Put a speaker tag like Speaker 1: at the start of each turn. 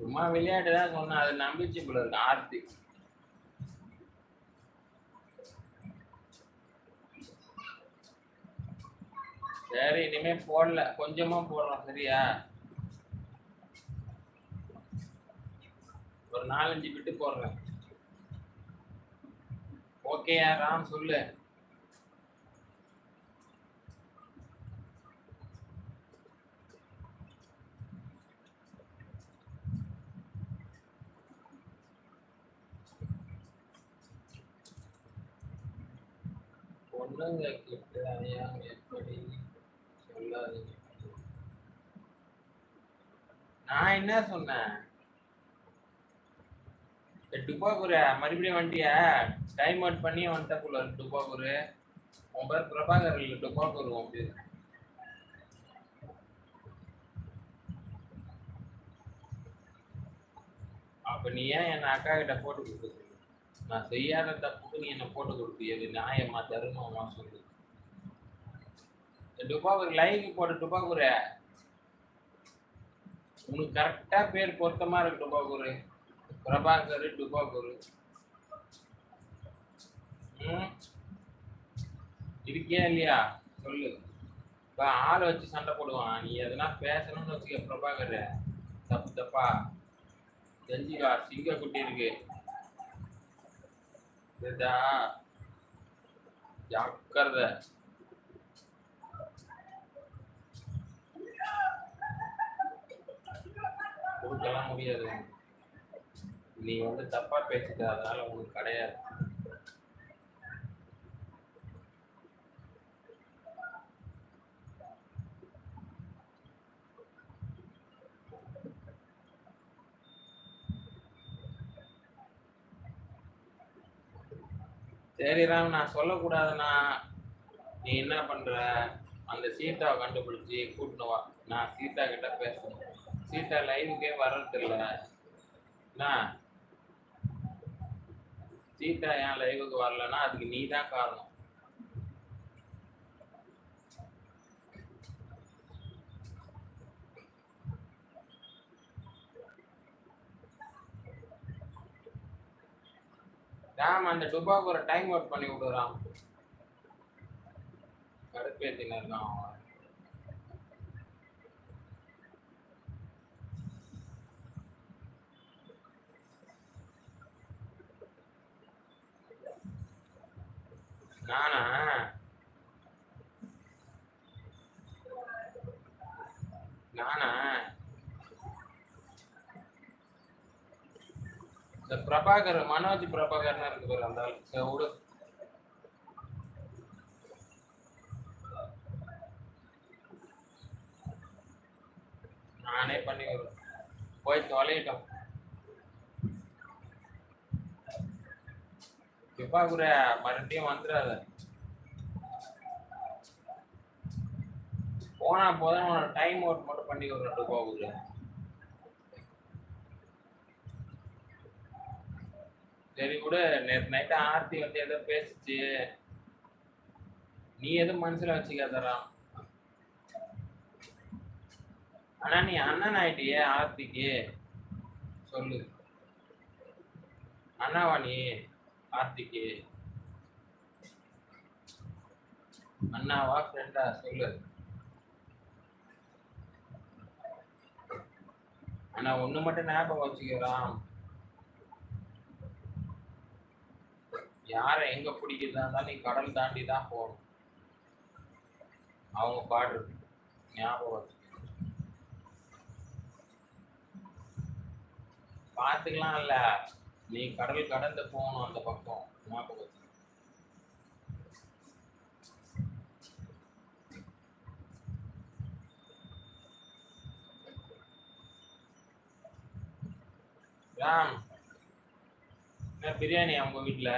Speaker 1: சும்மா விளையாட்டு தான் சொன்னேன். அது நம்பிச்சு போல இருக்கு ஆர்த்தி. சரி இனிமே போடல. கொஞ்சமா போடுறோம் சரியா? ஒரு நாலஞ்சு பிட்டு போடுறேன். ஓகேயா ராம் சொல்லு. பொண்ணுங்க கிட்ட அநியாயம் எப்படி சொல்லாதீங்க. நான் என்ன சொன்னேன்? டுபாகூர் மறுபடியும் வந்துட்டியா டைம் அவுட் பண்ணி வந்துட்ட போல டுபாகூர். உன் பேர் பிரபாகர் இல்லை டுபாகூர் உன் பேர். அப்ப நீ ஏன் என் அக்கா கிட்ட போட்டு கொடுத்துருக்க? நான் செய்யாத தப்புக்கு நீ என்ன போட்டு கொடுப்பிய நியாயமா தருமமா சொல்லு. டுபாகூர் லைவ் போட ஒரு உனக்கு கரெக்டா பேர் பொருத்தமா இருக்கு டுபாகூர் பிரபாகர் டுபாகூர் ம். இருக்கியா இல்லையா? சொல்லு. இப்போ ஆள் வச்சு சண்டை போடுவான். நீ எதனா பேசணும்னு வச்சுக்க பிரபாகர். தப்பு தப்பா. செஞ்சுக்கா சிங்க குட்டி இருக்கு. இதா ஜாக்கிரதை. கொடுக்கலாம் முடியாது. நீ வந்து தப்பா பேசிட்ட அதனால உங்களுக்கு கிடையாது. சரி ராம் நான் சொல்லக்கூடாதுண்ணா நீ என்ன பண்ற? அந்த சீட்டாவை கண்டுபிடிச்சி கூட்டினு வா. நான் சீதா கிட்ட பேசணும். சீதா லைவுக்கே வர்றதில்ல. என்ன? சீதா ஏன் லைவுக்கு வரலன்னா அதுக்கு நீ தான் காரணம். ராம் அந்த டுபாக்கு ஒரு டைம் அவுட் பண்ணி விடுறான் கடுப்பேத்தின இருக்கான் நானா? நானா? இந்த பிரபாகர் மனோஜ் பிரபாகர்னா இருக்கு பாரு அந்த ஆள். நானே பண்ணி விடுறேன். போய் தொலையிட்டோம். கூட மறுபடியும் வந்துடாத போனா போதும் டைம் அவுட் மட்டும் பண்ணி விடுறேன் போகுது. சரி கூட நேற்று நைட்டு ஆர்த்தி வந்து ஏதோ பேசிச்சு. நீ எதுவும் மனசுல வச்சுக்காதடா ஆனா நீ அண்ணன் ஆயிட்டியே ஆர்த்திக்கு. சொல்லு. அண்ணாவா நீ ஆர்த்திக்கு? அண்ணாவா ஃப்ரெண்டா சொல்லு. ஆனா ஒண்ணு மட்டும் ஞாபகம் வச்சுக்கிறான் யாரை எங்க பிடிக்கிறதா இருந்தாலும் நீ கடல் தாண்டி தான் போகணும். அவங்க பாடுறது ஞாபகம் பார்த்துக்கலாம் இல்ல? நீ கடல் கடந்து போகணும் அந்த பக்கம். ஞாபகம் ராம் என்ன பிரியாணி அவங்க வீட்டில்